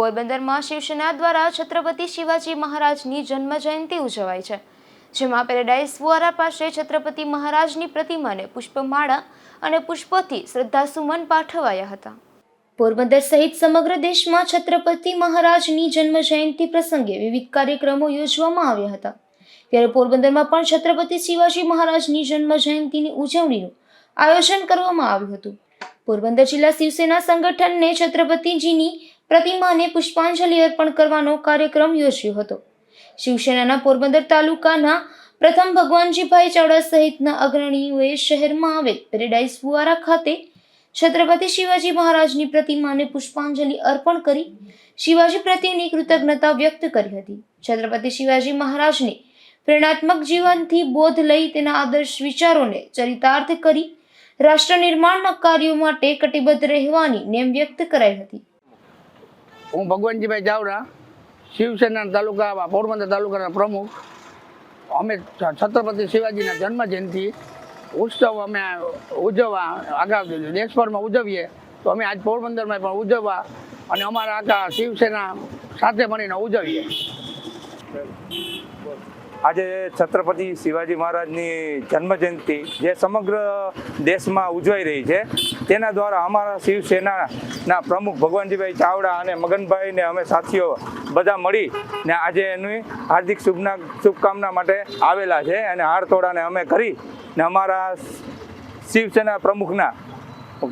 પોરબંદરમાં શિવસેના દ્વારા છત્રપતિ શિવાજી મહારાજની જન્મ જયંતિ ઉજવાય છે, જેમાં પેરેડાઇઝ ફુવારા પાસે છત્રપતિ મહારાજની પ્રતિમાને પુષ્પમાળા અને પુષ્પોથી શ્રદ્ધાસુમન પાઠવાયા હતા. પોરબંદર સહિત સમગ્ર દેશમાં છત્રપતિ મહારાજની જન્મ જયંતિ પ્રસંગે વિવિધ કાર્યક્રમો યોજવામાં આવ્યા હતા. ત્યારે પોરબંદરમાં પણ છત્રપતિ શિવાજી મહારાજની જન્મ જયંતિની ઉજવણીનું આયોજન કરવામાં આવ્યું હતું. પોરબંદર જિલ્લા શિવસેના સંગઠનને છત્રપતિજીની પ્રતિમાને પુષ્પાંજલિ અર્પણ કરવાનો કાર્યક્રમ યોજ્યો હતો. શિવસેનાના પોરબંદર તાલુકાના પ્રથમ ભગવાનજીભાઈ ચાવડા સહિતના અગ્રણીઓએ શહેરમાં આવેલ પેરેડાઇઝ ફુવારા ખાતે છત્રપતિ શિવાજી મહારાજની પ્રતિમાને પુષ્પાંજલિ અર્પણ કરી શિવાજી પ્રત્યેની કૃતજ્ઞતા વ્યક્ત કરી હતી. છત્રપતિ શિવાજી મહારાજને પ્રેરણાત્મક જીવનથી બોધ લઈ તેના આદર્શ વિચારોને ચરિતાર્થ કરી રાષ્ટ્ર નિર્માણના કાર્યો માટે કટિબદ્ધ રહેવાની નેમ વ્યક્ત કરાઈ હતી. હું ભગવાનજીભાઈ ચાવડા શિવસેના તાલુકા પોરબંદર તાલુકાના પ્રમુખ. અમે છત્રપતિ શિવાજીના જન્મ જયંતિ ઉત્સવ અમે ઉજવવા આગા દેશભરમાં ઉજવીએ. તો અમે આજ પોરબંદરમાં પણ ઉજવવા અને અમારા આખા શિવસેના સાથે મળીને ઉજવીએ. આજે છત્રપતિ શિવાજી મહારાજની જન્મજયંતિ જે સમગ્ર દેશમાં ઉજવાઈ રહી છે, તેના દ્વારા અમારા શિવસેનાના પ્રમુખ ભગવાનજીભાઈ ચાવડા અને મગનભાઈને અમે સાથીઓ બધા મળી ને આજે એની હાર્દિક શુભના શુભકામના માટે આવેલા છે અને હારતોડાને અમે કરી ને અમારા શિવસેના પ્રમુખના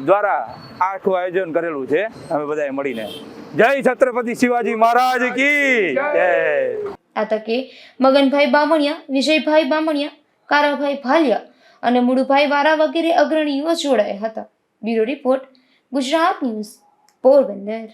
દ્વારા આઠું આયોજન કરેલું છે. અમે બધાએ મળીને. જય છત્રપતિ શિવાજી મહારાજ કી જય. આ તકે મગનભાઈ બામણિયા, વિજયભાઈ બામણિયા, કારાભાઈ ભાલિયા અને મુળુભાઈ વારા વગેરે અગ્રણીઓ જોડાયા હતા. Bureau report, Gujarat news, Porbandar.